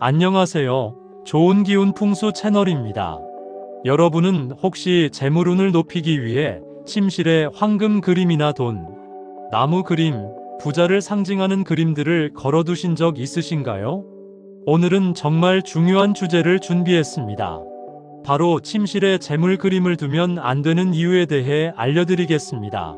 안녕하세요. 좋은 기운 풍수 채널입니다. 여러분은 혹시 재물운을 높이기 위해 침실에 황금 그림이나 돈, 나무 그림, 부자를 상징하는 그림들을 걸어두신 적 있으신가요? 오늘은 정말 중요한 주제를 준비했습니다. 바로 침실에 재물 그림을 두면 안 되는 이유에 대해 알려드리겠습니다.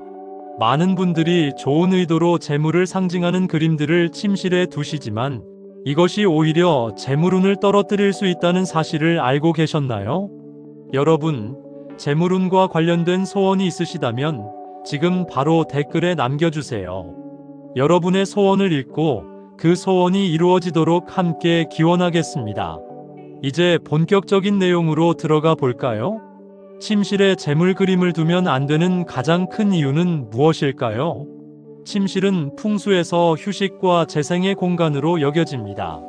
많은 분들이 좋은 의도로 재물을 상징하는 그림들을 침실에 두시지만 이것이 오히려 재물운을 떨어뜨릴 수 있다는 사실을 알고 계셨나요? 여러분, 재물운과 관련된 소원이 있으시다면 지금 바로 댓글에 남겨주세요. 여러분의 소원을 읽고 그 소원이 이루어지도록 함께 기원하겠습니다. 이제 본격적인 내용으로 들어가 볼까요? 침실에 재물 그림을 두면 안 되는 가장 큰 이유는 무엇일까요? 침실은 풍수에서 휴식과 재생의 공간으로 여겨집니다.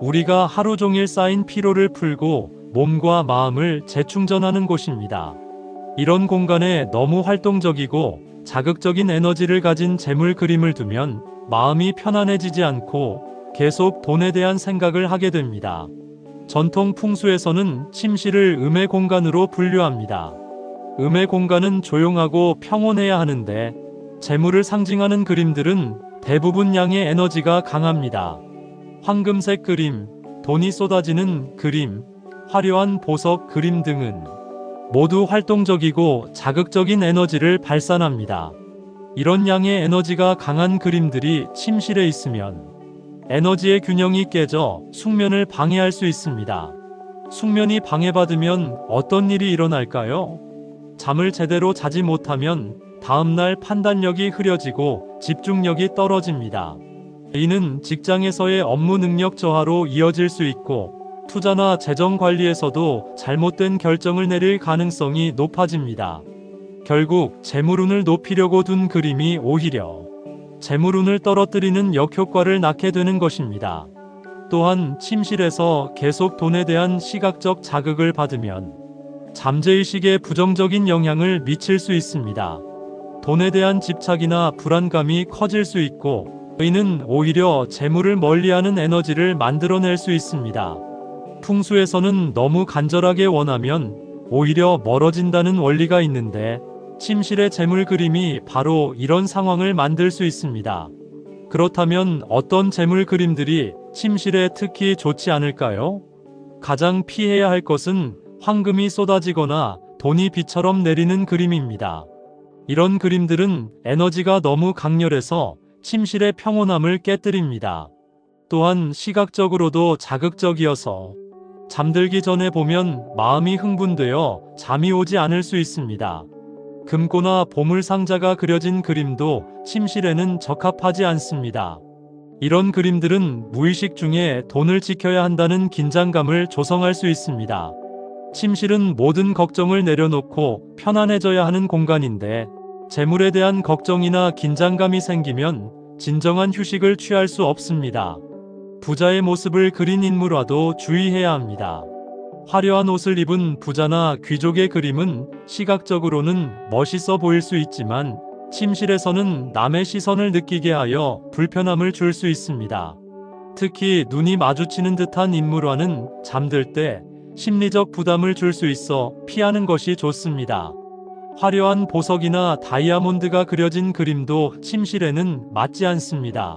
우리가 하루 종일 쌓인 피로를 풀고 몸과 마음을 재충전하는 곳입니다. 이런 공간에 너무 활동적이고 자극적인 에너지를 가진 재물 그림을 두면 마음이 편안해지지 않고 계속 돈에 대한 생각을 하게 됩니다. 전통 풍수에서는 침실을 음의 공간으로 분류합니다. 음의 공간은 조용하고 평온해야 하는데 재물을 상징하는 그림들은 대부분 양의 에너지가 강합니다. 황금색 그림, 돈이 쏟아지는 그림, 화려한 보석 그림 등은 모두 활동적이고 자극적인 에너지를 발산합니다. 이런 양의 에너지가 강한 그림들이 침실에 있으면 에너지의 균형이 깨져 숙면을 방해할 수 있습니다. 숙면이 방해받으면 어떤 일이 일어날까요? 잠을 제대로 자지 못하면 다음날 판단력이 흐려지고 집중력이 떨어집니다. 이는 직장에서의 업무 능력 저하로 이어질 수 있고 투자나 재정 관리에서도 잘못된 결정을 내릴 가능성이 높아집니다. 결국 재물운을 높이려고 둔 그림이 오히려 재물운을 떨어뜨리는 역효과를 낳게 되는 것입니다. 또한 침실에서 계속 돈에 대한 시각적 자극을 받으면 잠재의식에 부정적인 영향을 미칠 수 있습니다. 돈에 대한 집착이나 불안감이 커질 수 있고 이는 오히려 재물을 멀리하는 에너지를 만들어낼 수 있습니다. 풍수에서는 너무 간절하게 원하면 오히려 멀어진다는 원리가 있는데 침실의 재물 그림이 바로 이런 상황을 만들 수 있습니다. 그렇다면 어떤 재물 그림들이 침실에 특히 좋지 않을까요? 가장 피해야 할 것은 황금이 쏟아지거나 돈이 비처럼 내리는 그림입니다. 이런 그림들은 에너지가 너무 강렬해서 침실의 평온함을 깨뜨립니다. 또한 시각적으로도 자극적이어서 잠들기 전에 보면 마음이 흥분되어 잠이 오지 않을 수 있습니다. 금고나 보물 상자가 그려진 그림도 침실에는 적합하지 않습니다. 이런 그림들은 무의식 중에 돈을 지켜야 한다는 긴장감을 조성할 수 있습니다. 침실은 모든 걱정을 내려놓고 편안해져야 하는 공간인데 재물에 대한 걱정이나 긴장감이 생기면 진정한 휴식을 취할 수 없습니다. 부자의 모습을 그린 인물화도 주의해야 합니다. 화려한 옷을 입은 부자나 귀족의 그림은 시각적으로는 멋있어 보일 수 있지만 침실에서는 남의 시선을 느끼게 하여 불편함을 줄 수 있습니다. 특히 눈이 마주치는 듯한 인물화는 잠들 때 심리적 부담을 줄 수 있어 피하는 것이 좋습니다. 화려한 보석이나 다이아몬드가 그려진 그림도 침실에는 맞지 않습니다.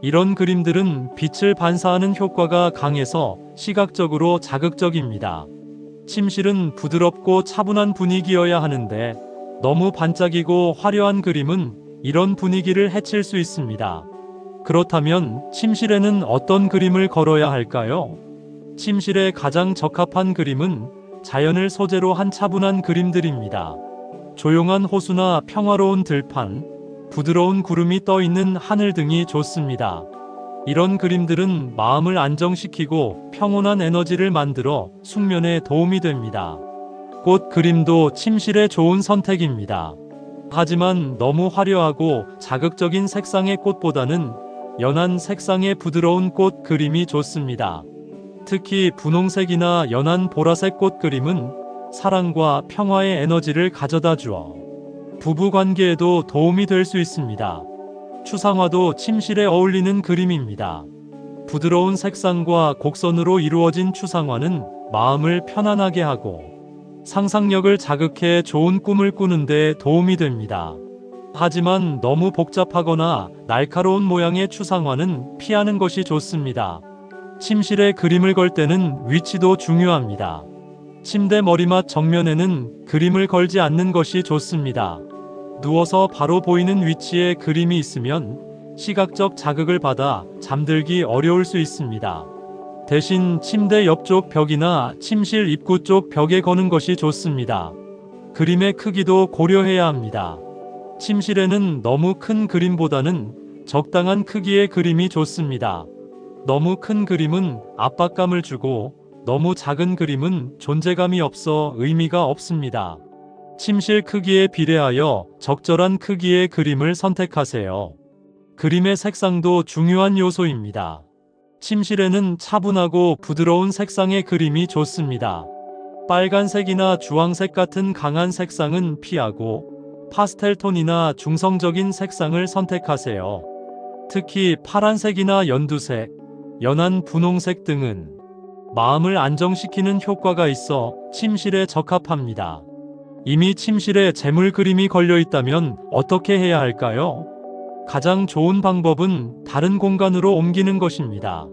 이런 그림들은 빛을 반사하는 효과가 강해서 시각적으로 자극적입니다. 침실은 부드럽고 차분한 분위기여야 하는데 너무 반짝이고 화려한 그림은 이런 분위기를 해칠 수 있습니다. 그렇다면 침실에는 어떤 그림을 걸어야 할까요? 침실에 가장 적합한 그림은 자연을 소재로 한 차분한 그림들입니다. 조용한 호수나 평화로운 들판, 부드러운 구름이 떠 있는 하늘 등이 좋습니다. 이런 그림들은 마음을 안정시키고 평온한 에너지를 만들어 숙면에 도움이 됩니다. 꽃 그림도 침실에 좋은 선택입니다. 하지만 너무 화려하고 자극적인 색상의 꽃보다는 연한 색상의 부드러운 꽃 그림이 좋습니다. 특히 분홍색이나 연한 보라색 꽃 그림은 사랑과 평화의 에너지를 가져다 주어 부부 관계에도 도움이 될 수 있습니다. 추상화도 침실에 어울리는 그림입니다. 부드러운 색상과 곡선으로 이루어진 추상화는 마음을 편안하게 하고 상상력을 자극해 좋은 꿈을 꾸는데 도움이 됩니다. 하지만 너무 복잡하거나 날카로운 모양의 추상화는 피하는 것이 좋습니다. 침실에 그림을 걸 때는 위치도 중요합니다. 침대 머리맡 정면에는 그림을 걸지 않는 것이 좋습니다. 누워서 바로 보이는 위치에 그림이 있으면 시각적 자극을 받아 잠들기 어려울 수 있습니다. 대신 침대 옆쪽 벽이나 침실 입구 쪽 벽에 거는 것이 좋습니다. 그림의 크기도 고려해야 합니다. 침실에는 너무 큰 그림보다는 적당한 크기의 그림이 좋습니다. 너무 큰 그림은 압박감을 주고 너무 작은 그림은 존재감이 없어 의미가 없습니다. 침실 크기에 비례하여 적절한 크기의 그림을 선택하세요. 그림의 색상도 중요한 요소입니다. 침실에는 차분하고 부드러운 색상의 그림이 좋습니다. 빨간색이나 주황색 같은 강한 색상은 피하고 파스텔 톤이나 중성적인 색상을 선택하세요. 특히 파란색이나 연두색, 연한 분홍색 등은 마음을 안정시키는 효과가 있어 침실에 적합합니다. 이미 침실에 재물 그림이 걸려 있다면 어떻게 해야 할까요? 가장 좋은 방법은 다른 공간으로 옮기는 것입니다.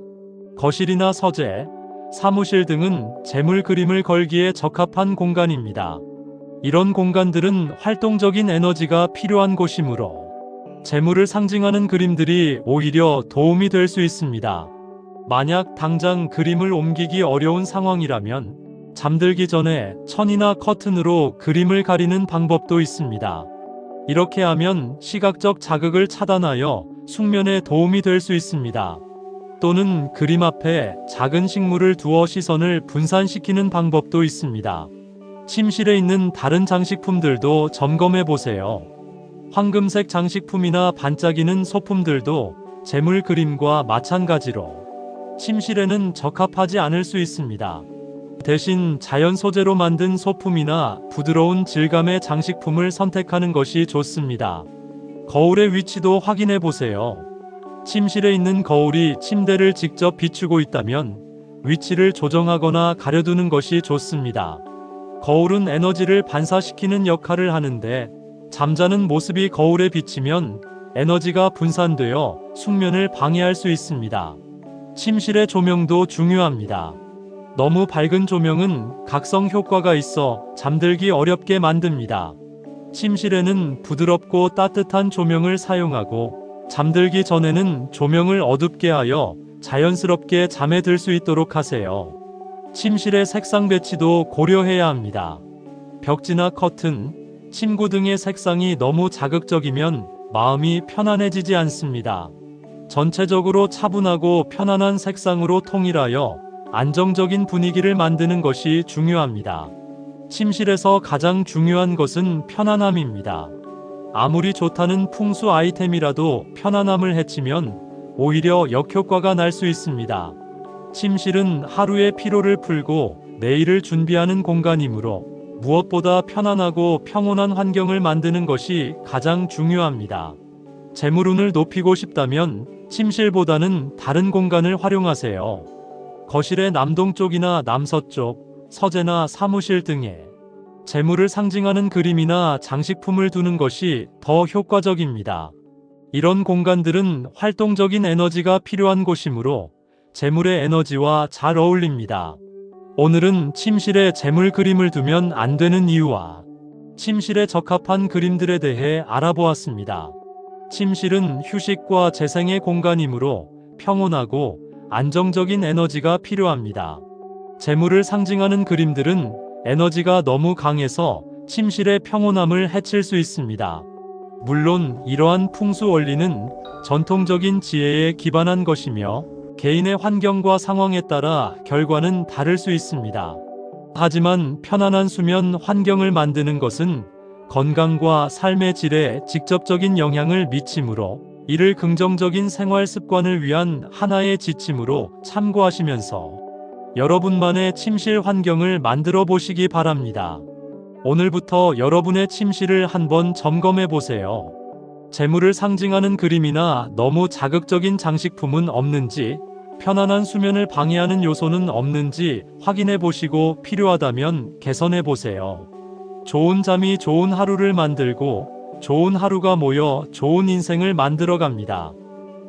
거실이나 서재, 사무실 등은 재물 그림을 걸기에 적합한 공간입니다. 이런 공간들은 활동적인 에너지가 필요한 곳이므로 재물을 상징하는 그림들이 오히려 도움이 될 수 있습니다. 만약 당장 그림을 옮기기 어려운 상황이라면 잠들기 전에 천이나 커튼으로 그림을 가리는 방법도 있습니다. 이렇게 하면 시각적 자극을 차단하여 숙면에 도움이 될 수 있습니다. 또는 그림 앞에 작은 식물을 두어 시선을 분산시키는 방법도 있습니다. 침실에 있는 다른 장식품들도 점검해 보세요. 황금색 장식품이나 반짝이는 소품들도 재물 그림과 마찬가지로 침실에는 적합하지 않을 수 있습니다. 대신 자연 소재로 만든 소품이나 부드러운 질감의 장식품을 선택하는 것이 좋습니다. 거울의 위치도 확인해 보세요. 침실에 있는 거울이 침대를 직접 비추고 있다면 위치를 조정하거나 가려두는 것이 좋습니다. 거울은 에너지를 반사시키는 역할을 하는데 잠자는 모습이 거울에 비치면 에너지가 분산되어 숙면을 방해할 수 있습니다. 침실의 조명도 중요합니다. 너무 밝은 조명은 각성 효과가 있어 잠들기 어렵게 만듭니다. 침실에는 부드럽고 따뜻한 조명을 사용하고 잠들기 전에는 조명을 어둡게 하여 자연스럽게 잠에 들 수 있도록 하세요. 침실의 색상 배치도 고려해야 합니다. 벽지나 커튼, 침구 등의 색상이 너무 자극적이면 마음이 편안해지지 않습니다. 전체적으로 차분하고 편안한 색상으로 통일하여 안정적인 분위기를 만드는 것이 중요합니다. 침실에서 가장 중요한 것은 편안함입니다. 아무리 좋다는 풍수 아이템이라도 편안함을 해치면 오히려 역효과가 날 수 있습니다. 침실은 하루의 피로를 풀고 내일을 준비하는 공간이므로 무엇보다 편안하고 평온한 환경을 만드는 것이 가장 중요합니다. 재물운을 높이고 싶다면 침실보다는 다른 공간을 활용하세요. 거실의 남동쪽이나 남서쪽, 서재나 사무실 등에 재물을 상징하는 그림이나 장식품을 두는 것이 더 효과적입니다. 이런 공간들은 활동적인 에너지가 필요한 곳이므로 재물의 에너지와 잘 어울립니다. 오늘은 침실에 재물 그림을 두면 안 되는 이유와 침실에 적합한 그림들에 대해 알아보았습니다. 침실은 휴식과 재생의 공간이므로 평온하고 안정적인 에너지가 필요합니다. 재물을 상징하는 그림들은 에너지가 너무 강해서 침실의 평온함을 해칠 수 있습니다. 물론 이러한 풍수 원리는 전통적인 지혜에 기반한 것이며 개인의 환경과 상황에 따라 결과는 다를 수 있습니다. 하지만 편안한 수면 환경을 만드는 것은 건강과 삶의 질에 직접적인 영향을 미치므로 이를 긍정적인 생활 습관을 위한 하나의 지침으로 참고하시면서 여러분만의 침실 환경을 만들어 보시기 바랍니다. 오늘부터 여러분의 침실을 한번 점검해 보세요. 재물을 상징하는 그림이나 너무 자극적인 장식품은 없는지, 편안한 수면을 방해하는 요소는 없는지 확인해 보시고 필요하다면 개선해 보세요. 좋은 잠이 좋은 하루를 만들고 좋은 하루가 모여 좋은 인생을 만들어 갑니다.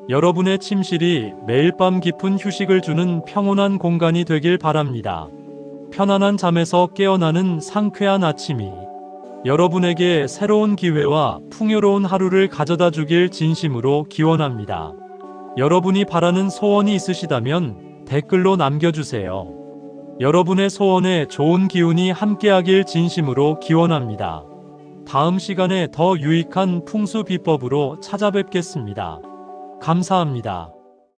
여러분의 침실이 매일 밤 깊은 휴식을 주는 평온한 공간이 되길 바랍니다. 편안한 잠에서 깨어나는 상쾌한 아침이 여러분에게 새로운 기회와 풍요로운 하루를 가져다 주길 진심으로 기원합니다. 여러분이 바라는 소원이 있으시다면 댓글로 남겨주세요. 여러분의 소원에 좋은 기운이 함께하길 진심으로 기원합니다. 다음 시간에 더 유익한 풍수 비법으로 찾아뵙겠습니다. 감사합니다.